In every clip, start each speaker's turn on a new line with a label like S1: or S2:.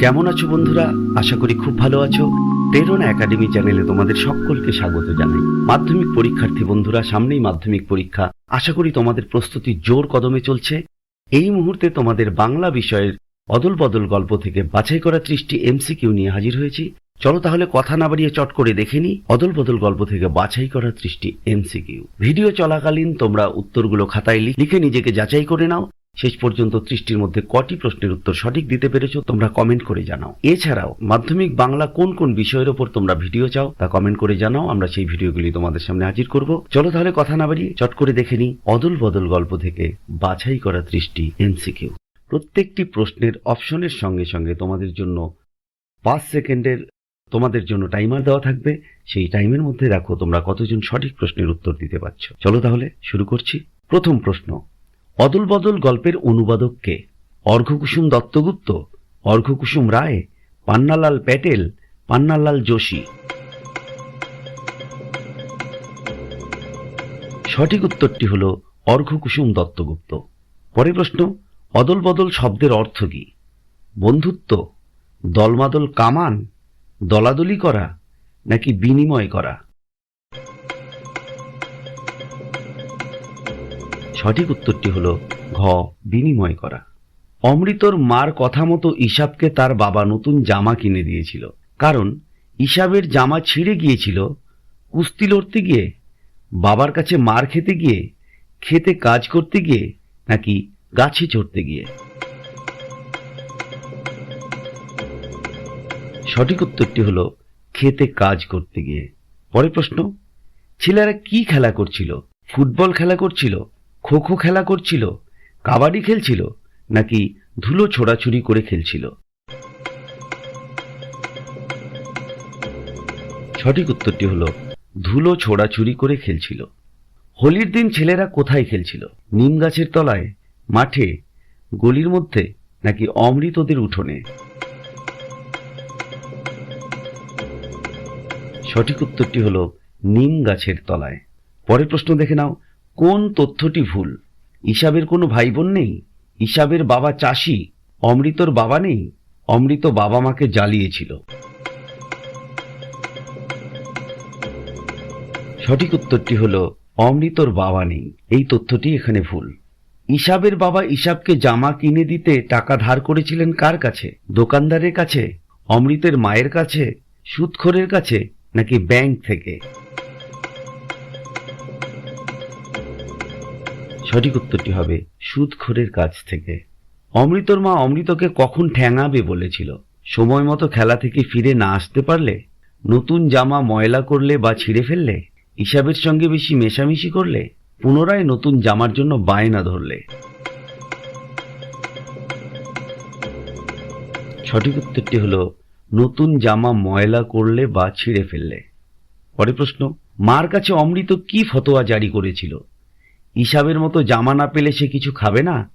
S1: কেমন আছো বন্ধুরা? আশা করি খুব ভালো আছো। প্রেরণা একাডেমি চ্যানেলে তোমাদের সকলকে স্বাগত জানাই। মাধ্যমিক পরীক্ষার্থী বন্ধুরা, সামনেই মাধ্যমিক পরীক্ষা। আশা করি তোমাদের প্রস্তুতি জোর কদমে চলছে। এই মুহূর্তে তোমাদের বাংলা বিষয়ের অদল বদল গল্প থেকে বাছাই করা ত্রিশটি এমসিকিউ নিয়ে হাজির হয়েছি। চলো তাহলে কথা না বাড়িয়ে চট করে দেখে নি অদল বদল গল্প থেকে বাছাই করা ত্রিশটি এমসিকিউ। ভিডিও চলাকালীন তোমরা উত্তরগুলো খাতায় লিখে নিজেকে যাচাই করে নাও। শেষ পর্যন্ত ত্রিশটির মধ্যে কটি প্রশ্নের উত্তর সঠিক দিতে পেরেছ তোমরা কমেন্ট করে জানাও। এছাড়াও, মাধ্যমিক বাংলা কোন কোন বিষয়ের ওপর তোমরা ভিডিও চাও তা কমেন্ট করে জানাও, আমরা সেই ভিডিওগুলি তোমাদের সামনে হাজির করব। চলো তাহলে কথা না বাড়িয়ে চট করে দেখে নিই অদল বদল গল্প থেকে বাছাই করা ত্রিশটি এমসিকিউ প্রত্যেকটি প্রশ্নের অপশনের সঙ্গে সঙ্গে তোমাদের জন্য পাঁচ সেকেন্ডের তোমাদের জন্য টাইমার দেওয়া থাকবে। সেই টাইমের মধ্যে দেখো তোমরা কতজন সঠিক প্রশ্নের উত্তর দিতে পারছ। চলো তাহলে শুরু করছি। প্রথম প্রশ্ন অদল বদল গল্পের অনুবাদককে অর্ঘকুসুম দত্তগুপ্ত অর্ঘকুসুম রায়, পান্নালাল প্যাটেল, পান্নালাল যোশী। সঠিক উত্তরটি হল অর্ঘকুসুম দত্তগুপ্ত। পরের প্রশ্ন অদল বদল শব্দের অর্থ কি? বন্ধুত্ব, দলমাদল কামান, দলাদলি করা, নাকি বিনিময় করা? সঠিক উত্তরটি হল ঘ, বিনিময় করা। অমৃতর মার কথা মতো ইসাবকে তার বাবা নতুন জামা কিনে দিয়েছিল। কারণ ইসাবের জামা ছিঁড়ে গিয়েছিল, কুস্তি লড়তে গিয়ে, বাবার কাছে মার খেতে গিয়ে, খেতে কাজ করতে গিয়ে, নাকি গাছে চড়তে গিয়ে। সঠিক উত্তরটি হলো খেতে কাজ করতে গিয়ে। পরের প্রশ্ন, ছেলেরা কি খেলা করছিল? ফুটবল খেলা করছিল? খো খো খেলা করছিল, কাবাডি খেলছিল, নাকি ধুলো ছোড়াছুড়ি করে খেলছিল? সঠিক উত্তরটি হলো, ধুলো ছোড়াছুড়ি করে খেলছিল। হোলির দিন ছেলেরা কোথায় খেলছিল? নিম গাছের তলায়, মাঠে, গলির মধ্যে, নাকি অমৃতদের উঠোনে? সঠিক উত্তরটি হলো, নিম গাছের তলায়। পরের প্রশ্ন দেখে নাও। কোন তথ্যটি ভুল? ইসাবের কোনো ভাই বোন নেই? ইসাবের বাবা চাষি, অমৃতর বাবা নেই? অমৃত বাবা মাকে জ্বালিয়েছিল। সঠিক উত্তরটি হলো, অমৃতর বাবা নেই। এই তথ্যটি এখানে ভুল। ইসাবের বাবা ইসাবকে জামা কিনে দিতে টাকা ধার করেছিলেন কার কাছে? দোকানদারের কাছে? অমৃতের মায়ের কাছে? সুদখোরের কাছে? নাকি ব্যাংক থেকে? সঠিক উত্তরটি হবে সুদখোরের কাছ থেকে। অমৃতর মা অমৃতকে কখন ঠ্যাঙাবে বলেছিল? সময় মতো খেলা থেকে ফিরে না আসতে পারলে? নতুন জামা ময়লা করলে বা ছিঁড়ে ফেললে? হিসাবের সঙ্গে বেশি মেশামেশি করলে? পুনরায় নতুন জামার জন্য বায়না ধরলে? সঠিক উত্তরটি হলো, নতুন জামা ময়লা করলে বা ছিঁড়ে ফেললে। পরের প্রশ্ন, মার কাছে অমৃত কি ফতোয়া জারি করেছিল? ইসাবের মতো জামা না পেলে সে কিছু খাবে না?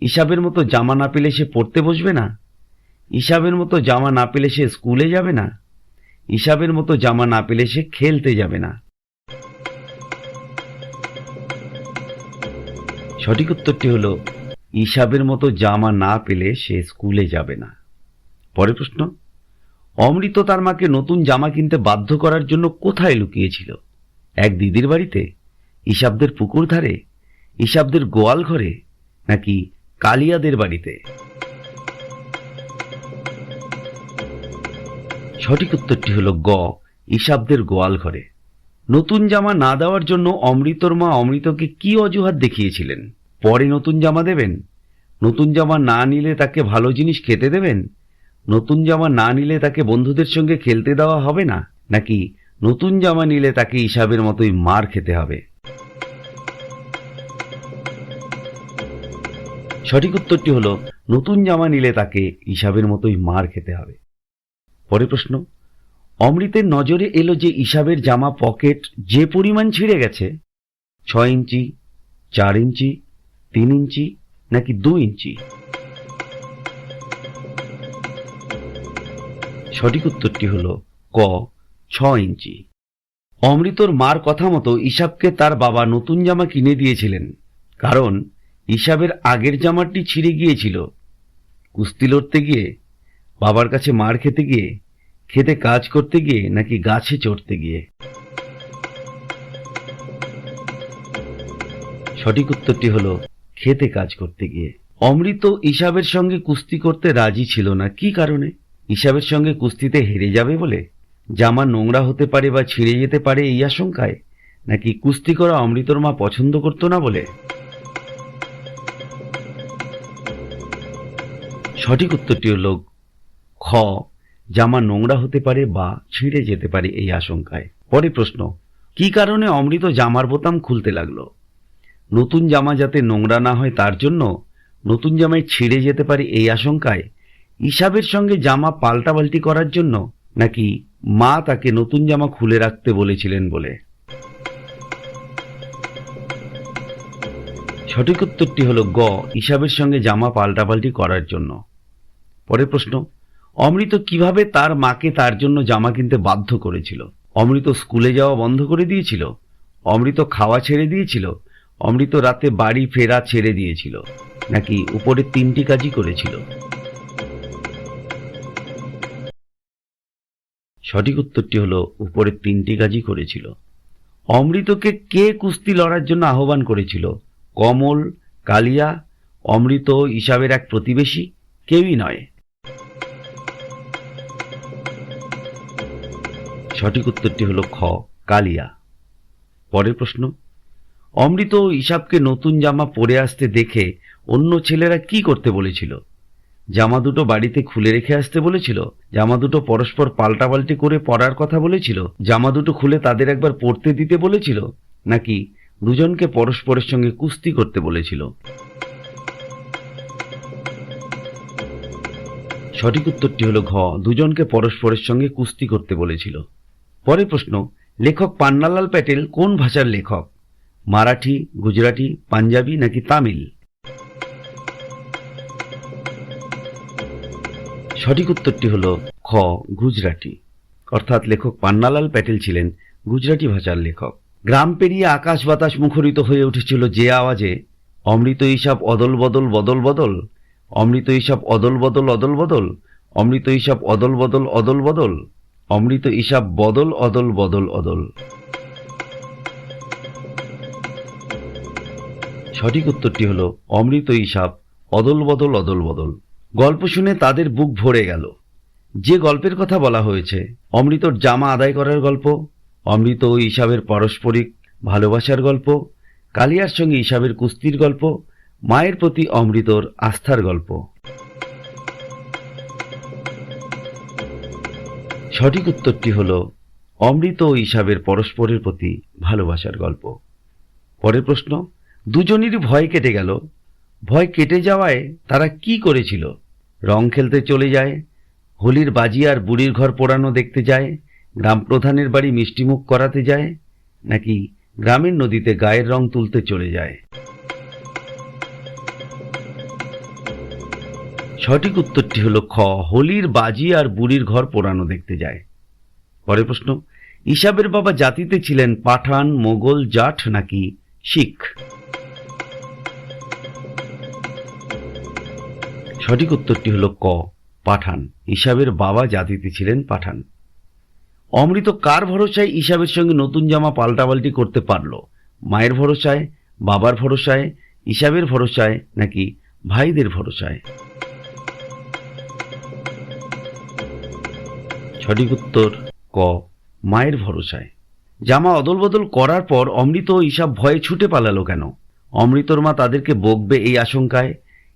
S1: ইসাবের মতো জামা না পেলে সে পড়তে বসবে না? ইসাবের মতো জামা না পেলে সে স্কুলে যাবে না? ইসাবের মতো জামা না পেলে সে খেলতে যাবে না? সঠিক উত্তরটি হলো ইসাবের মতো জামা না পেলে সে স্কুলে যাবে না। পরের প্রশ্ন, অমৃত তার মাকে নতুন জামা কিনতে বাধ্য করার জন্য কোথায় লুকিয়েছিল? এক দিদির বাড়িতে? ইসাবদের পুকুর ধারে? ইসাবদের গোয়াল ঘরে? নাকি কালিয়াদের বাড়িতে? সঠিক উত্তরটি হল গ ইসাবদের গোয়াল ঘরে। নতুন জামা না দেওয়ার জন্য অমৃতর মা অমৃতকে কি অজুহাত দেখিয়েছিলেন? পরে নতুন জামা দেবেন? নতুন জামা না নিলে তাকে ভালো জিনিস খেতে দেবেন? নতুন জামা না নিলে তাকে বন্ধুদের সঙ্গে খেলতে দেওয়া হবে না? নাকি নতুন জামা নিলে তাকে হিসাবের মতোই মার খেতে হবে? সঠিক উত্তরটি হলো, নতুন জামা নিলে তাকে হিসাবের মতোই মার খেতে হবে। পরের প্রশ্ন, অমৃতের নজরে এলো যে ইসাবের জামা পকেট যে পরিমাণ ছিঁড়ে গেছে, ছয় ইঞ্চি, চার ইঞ্চি, তিন ইঞ্চি, নাকি দু ইঞ্চি? সঠিক উত্তরটি হলো ক ছ ইঞ্চি। অমৃতর মার কথা মতো ইসাবকে তার বাবা নতুন জামা কিনে দিয়েছিলেন, কারণ ইসাবের আগের জামাটি ছিঁড়ে গিয়েছিল। কুস্তি লড়তে গিয়ে, বাবার কাছে মার খেতে গিয়ে, খেতে কাজ করতে গিয়ে, নাকি গাছে চড়তে গিয়ে। সঠিক উত্তরটি হলো, খেতে কাজ করতে গিয়ে। অমৃত ইসাবের সঙ্গে কুস্তি করতে রাজি ছিল না। কি কারণে? ইসাবের সঙ্গে কুস্তিতে হেরে যাবে বলে? জামা নোংরা হতে পারে বা ছিঁড়ে যেতে পারে এই আশঙ্কায়? নাকি কুস্তি করা অমৃতর মা পছন্দ করতো না বলে? সঠিক উত্তরটি হল খ, জামা নোংরা হতে পারে বা ছিঁড়ে যেতে পারে এই আশঙ্কায়। পরে প্রশ্ন, কি কারণে অমৃত জামার বোতাম খুলতে লাগল? নতুন জামা যাতে নোংরা না হয় তার জন্য নতুন জামায় ছিঁড়ে যেতে পারে এই আশঙ্কায় ইসাবের সঙ্গে জামা পাল্টাপাল্টি করার জন্য নাকি মা তাকে নতুন জামা খুলে রাখতে বলেছিলেন বলে? সঠিক উত্তরটি হলো গ, ইসাবের সঙ্গে জামা পাল্টাপাল্টি করার জন্য। পরের প্রশ্ন, অমৃত কীভাবে তার মাকে তার জন্য জামা কিনতে বাধ্য করেছিল? অমৃত স্কুলে যাওয়া বন্ধ করে দিয়েছিল? অমৃত খাওয়া ছেড়ে দিয়েছিল? অমৃত রাতে বাড়ি ফেরা ছেড়ে দিয়েছিল? নাকি উপরের তিনটি কাজই করেছিল? সঠিক উত্তরটি হলো, উপরে তিনটি কাজই করেছিল। অমৃতকে কে কুস্তি লড়ার জন্য আহ্বান করেছিল? কমল, কালিয়া? অমৃত ইসাবের এক প্রতিবেশী? কেউই নয়। সঠিক উত্তরটি হল খ, কালিয়া। পরের প্রশ্ন, অমৃত ইসাবকে নতুন জামা পরে আসতে দেখে অন্য ছেলেরা কি করতে বলেছিল? জামা দুটো বাড়িতে খুলে রেখে আসতে বলেছিল? জামা দুটো পরস্পর পাল্টাপাল্টি করে পরার কথা বলেছিল? জামা দুটো খুলে তাদের একবার পরতে দিতে বলেছিল? নাকি দুজনকে পরস্পরের সঙ্গে কুস্তি করতে বলেছিল? সঠিক উত্তরটি হলো ঘ, দুজনকে পরস্পরের সঙ্গে কুস্তি করতে বলেছিল। পরের প্রশ্ন, লেখক পান্নালাল প্যাটেল কোন ভাষার লেখক? মারাঠি, গুজরাটি, পাঞ্জাবি নাকি তামিল? সঠিক উত্তরটি হল খ, গুজরাটি। অর্থাৎ লেখক পান্নালাল প্যাটেল ছিলেন গুজরাটি ভাষার লেখক। গ্রাম পেরিয়ে আকাশ বাতাস মুখরিত হয়ে উঠেছিল যে আওয়াজে, অমৃত হিসাব অদল বদল বদল বদল, অমৃত হিসাব অদল বদল অদল বদল, অমৃত হিসাব অদল বদল অদল বদল অমৃত হিসাব বদল, অদল বদল, অদল। সঠিক উত্তরটি হলো অমৃত হিসাব অদল, বদল অদল, বদল। গল্প শুনে তাদের বুক ভরে গেল। যে গল্পের কথা বলা হয়েছে, অমৃতর জামা আদায় করার গল্প, অমৃত ও ইসাবের পারস্পরিক ভালোবাসার গল্প, কালিয়ার সঙ্গে ইসাবের কুস্তির গল্প, মায়ের প্রতি অমৃতর আস্থার গল্প। সঠিক উত্তরটি হল অমৃত ও ইসাবের পরস্পরের প্রতি ভালোবাসার গল্প। পরের প্রশ্ন, দুজনেরই ভয় কেটে গেল। ভয় কেটে যাওয়ায় তারা কি করেছিল? রং খেলতে চলে যায়, হোলির বাজি আর বুড়ির ঘর পোড়ানো দেখতে যায়, গ্রাম প্রধানের বাড়ি মিষ্টিমুখ করাতে যায়, নাকি গ্রামের নদীতে গায়ের রং তুলতে চলে যায়? সঠিক উত্তরটি হলো খ, হোলির বাজি আর বুড়ির ঘর পোড়ানো দেখতে যায়। পরের প্রশ্ন, ইসাবের বাবা জাতিতে ছিলেন পাঠান, মোগল, জাট নাকি শিখ? সঠিক উত্তরটি হলো ক, পাঠান। ইসাবের বাবা জাতিতে ছিলেন পাঠান। অমৃত কার ভরসায় ইসাবের সঙ্গে নতুন জামা পাল্টাপাল্টি করতে পারল? মায়ের ভরসায়, বাবার ভরসায়, ইসাবের ভরসায় নাকি ভাইদের ভরসায়? সঠিক উত্তর ক। মায়ের ভরসায়। জামা অদল বদল করার পর অমৃত ও ইসাব ভয়ে ছুটে পালালো কেন? অমৃতর মা তাদেরকে বকবে এই আশঙ্কায়?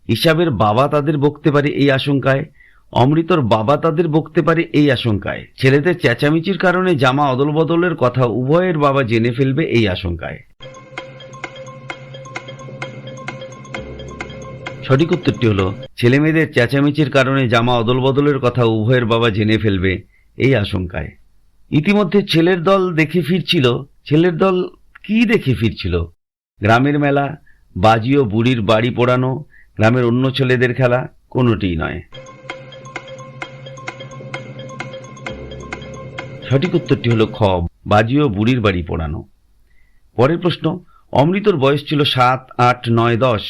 S1: ইসাবের বাবা তাদের বকতে পারে এই আশঙ্কায়? অমৃতর বাবা তাদের বকতে পারে এই আশঙ্কায়? ছেলেদের চেঁচামেচির কারণে জামা অদল বদলের কথা উভয়ের বাবা জেনে ফেলবে এই আশঙ্কায়। সঠিক উত্তরটি হলো ছেলে মেয়েদের চেঁচামেচির কারণে জামা অদল বদলের কথা উভয়ের বাবা জেনে ফেলবে। এই আশঙ্কায়। ইতিমধ্যে ছেলের দল দেখে ফিরছিল। ছেলের দল কি দেখে ফিরছিল? গ্রামের মেলা, বাজি ও বুড়ির বাড়ি পোড়ানো, গ্রামের অন্য ছেলেদের খেলা, কোনোটিই নয়। সঠিক উত্তরটি হলো খ, বাজি ও বুড়ির বাড়ি পোড়ানো। পরের প্রশ্ন, অমৃতর বয়স ছিল সাত, আট, নয়, দশ।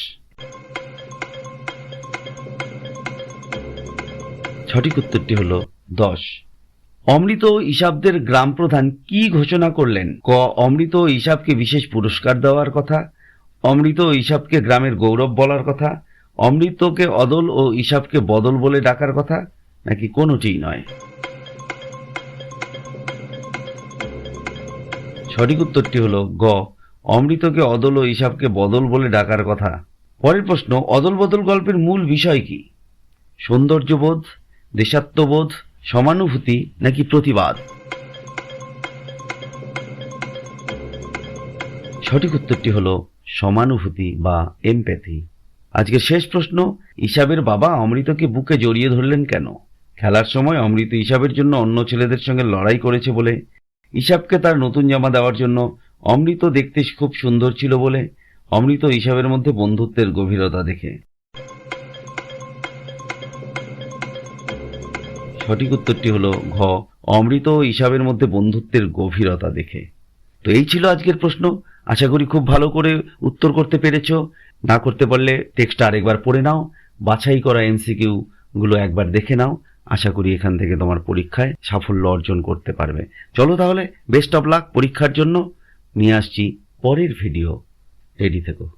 S1: সঠিক উত্তরটি হলো দশ। অমৃত ইসাবদের গ্রাম প্রধান কি ঘোষণা করলেন? ক, অমৃত ইসাবকে বিশেষ পুরস্কার দেওয়ার কথা, অমৃত ইসাবকে গ্রামের গৌরব বলার কথা, অমৃতকে অদল ও ইসাবকে বদল বলে ডাকার কথা, নাকি কোনোটিই নয়? সঠিক উত্তরটি হল গ, অমৃতকে অদল ও ইসাবকে বদল বলে ডাকার কথা। পরের প্রশ্ন, অদল বদল গল্পের মূল বিষয় কি? সৌন্দর্যবোধ, দেশাত্মবোধ সমানুভূতি নাকি প্রতিবাদ? সঠিক উত্তরটি হলো সমানুভূতি বা এমপ্যাথি। আজকের শেষ প্রশ্ন, ইসাবের বাবা অমৃতকে বুকে জড়িয়ে ধরলেন কেন? খেলার সময় অমৃত ইসাবের জন্য অন্য ছেলেদের সঙ্গে লড়াই করেছে বলে, ইসাবকে তার নতুন জামা দেওয়ার জন্য অমৃত দেখতে খুব সুন্দর ছিল বলে, অমৃত ইসাবের মধ্যে বন্ধুত্বের গভীরতা দেখে। সঠিক উত্তরটি হলো ঘ। অমৃত ও ইসাবের মধ্যে বন্ধুত্বের গভীরতা দেখে। তো এই ছিল আজকের প্রশ্ন। আশা করি খুব ভালো করে উত্তর করতে পেরেছ। না করতে পারলে টেক্সটটা আরেকবার পড়ে নাও। বাছাই করা এমসিকিউ গুলো একবার দেখে নাও। আশা করি এখান থেকে তোমার পরীক্ষায় সাফল্য অর্জন করতে পারবে। চলো তাহলে বেস্ট অফ লাক পরীক্ষার জন্য। নিয়ে আসছি পরের ভিডিও রেডি থেকো।